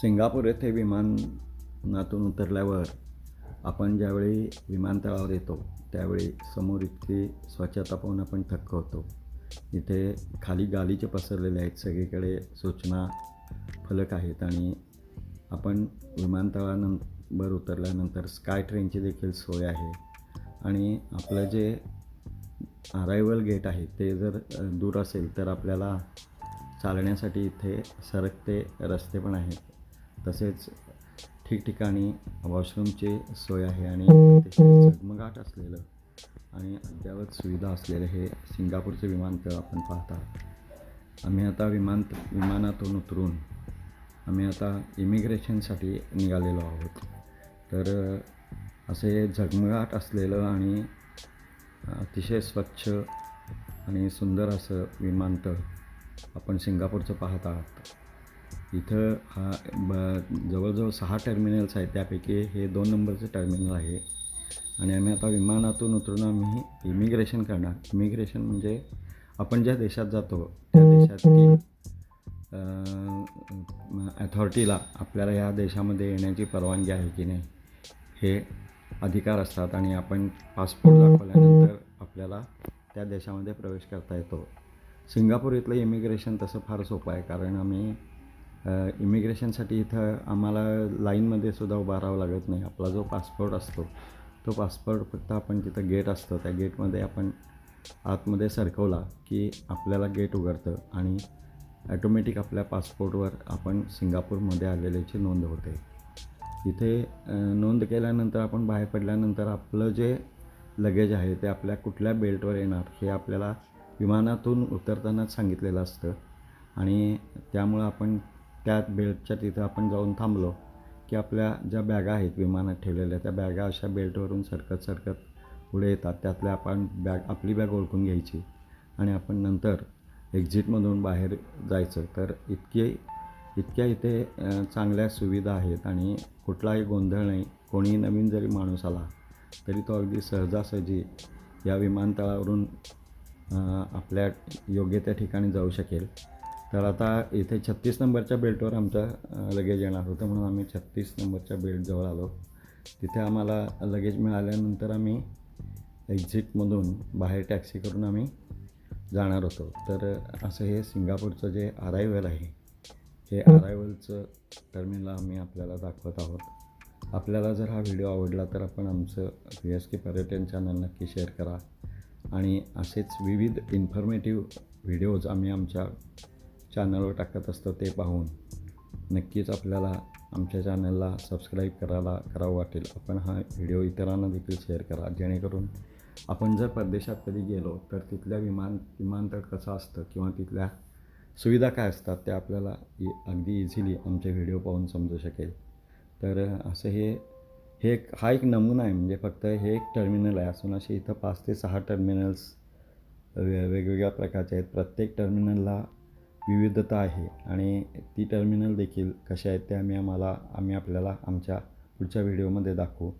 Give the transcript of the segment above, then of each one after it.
Singapore येथे विमानातून उतरल्यावर आपण ज्यावेळी विमानतळावर येतो त्यावेळी समोर इतकी स्वच्छता पाहून आपण थक्क होतो. इथे खाली गालीचे पसरलेले आहेत सगळीकडे सूचना फलक आहेत आणि आपण विमानतळानंतर उतरल्यानंतर स्काय ट्रेनची देखील सोय आहे. आणि आपलं जे अरायवल गेट आहे ते जर दूर असेल तर आपल्याला चालण्यासाठी इथे सरकते रस्ते पण आहेत. तसेच ठिकठिकाणी वॉशरूमची सोय आहे आणि अतिशय झगमगाट असलेलं आणि अद्ययावत सुविधा असलेलं हे सिंगापूरचे विमानतळ आपण पाहता. आम्ही आता विमान विमानातून उतरून आम्ही आता इमिग्रेशनसाठी निघालेलो आहोत. तर असे झगमगाट असलेलं आणि अतिशय स्वच्छ आणि सुंदर असं विमानतळ आपण सिंगापूरचं पाहत आहात. इथं हा ब जवळजवळ सहा टर्मिनल्स आहेत. त्यापैकी हे दोन नंबरचं टर्मिनल आहे. आणि आम्ही आता विमानातून उतरून आम्ही इमिग्रेशन करणार. इमिग्रेशन म्हणजे आपण ज्या देशात जातो त्या देशातील ॲथॉरिटीला आपल्याला या देशामध्ये येण्याची परवानगी आहे की नाही हे अधिकार असतात. आणि आपण पासपोर्ट दाखवल्यानंतर आपल्याला त्या देशामध्ये प्रवेश करता येतो. सिंगापूर इथलं इमिग्रेशन तसं फार सोपं आहे. कारण आम्ही इमिग्रेशनसाठी इथं आम्हाला लाईनमध्ये सुद्धा उभा राहावं लागत नाही. आपला जो पासपोर्ट असतो तो पासपोर्ट फक्त आपण तिथं गेट असतं त्या गेटमध्ये आपण आतमध्ये सरकवला की आपल्याला गेट उघडतं आणि ॲटोमॅटिक आपल्या पासपोर्टवर आपण सिंगापूरमध्ये आलेल्याची नोंद होते. इथे नोंद केल्यानंतर आपण बाहेर पडल्यानंतर आपलं जे लगेज आहे ते आपल्या कुठल्या बेल्टवर येणार हे आपल्याला विमानातून उतरतानाच सांगितलेलं असतं. आणि त्यामुळं आपण त्या बेल्टच्या तिथं आपण जाऊन थांबलो की आपल्या ज्या बॅगा आहेत विमानात ठेवलेल्या त्या बॅगा अशा बेल्टवरून सरकत सरकत पुढे येतात. त्यातल्या आपण बॅग आपली बॅग ओळखून घ्यायची आणि आपण नंतर एक्झिटमधून बाहेर जायचं. तर इतके इतक्या इथे चांगल्या सुविधा आहेत आणि कुठलाही गोंधळ नाही. कोणी नवीन जरी माणूस आला तरी तो अगदी सहजासहजी या विमानतळावरून आपल्या योग्य त्या ठिकाणी जाऊ शकेल. तर आता इथे छत्तीस नंबरच्या बेल्टवर आमचं लगेज येणार होतं म्हणून आम्ही छत्तीस नंबरच्या बेल्टजवळ आलो. तिथे आम्हाला लगेज मिळाल्यानंतर आम्ही एक्झिटमधून बाहेर टॅक्सी करून आम्ही जाणार होतो. तर असं हे सिंगापूरचं जे अरायवल आहे हे अरायवलचं टर्मिनल आम्ही आपल्याला दाखवत आहोत. आपल्याला जर हा व्हिडिओ आवडला तर आपण आमचं व्ही एस के पर्यटन चॅनल नक्की शेअर करा. आणि असेच विविध इन्फॉर्मेटिव्ह व्हिडिओज आम्ही आमच्या चॅनलवर टाकत असतो ते पाहून. नक्कीच आपल्याला आमच्या चॅनलला सबस्क्राईब करायला करावं वाटेल. आपण हा व्हिडिओ इतरांना देखील शेअर करा. जेणेकरून आपण जर परदेशात कधी गेलो तर तिथल्या विमान विमानतळ कसं असतं किंवा तिथल्या सुविधा काय असतात त्या आपल्याला इ अगदी इझिली आमचे व्हिडिओ पाहून समजू शकेल. तर असं हे हे एक हा एक नमुना आहे. म्हणजे फक्त हे एक टर्मिनल आहे. असून असे इथं पाच ते सहा टर्मिनल्स वे वेगवेगळ्या प्रकारचे आहेत. प्रत्येक टर्मिनलला विविधता आहे आणि ती टर्मिनल देखील कशा आहेत ते आम्ही आम्हाला आम्ही आपल्याला आमच्या पुढच्या व्हिडिओमध्ये दाखवू.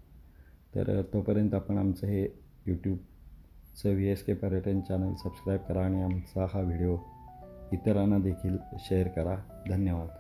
तर तोपर्यंत आपण आमचं हे यूट्यूबचं व्ही एस के पर्यटन चॅनल सबस्क्राईब करा आणि आमचा हा व्हिडिओ इतरांना देखील शेअर करा. धन्यवाद.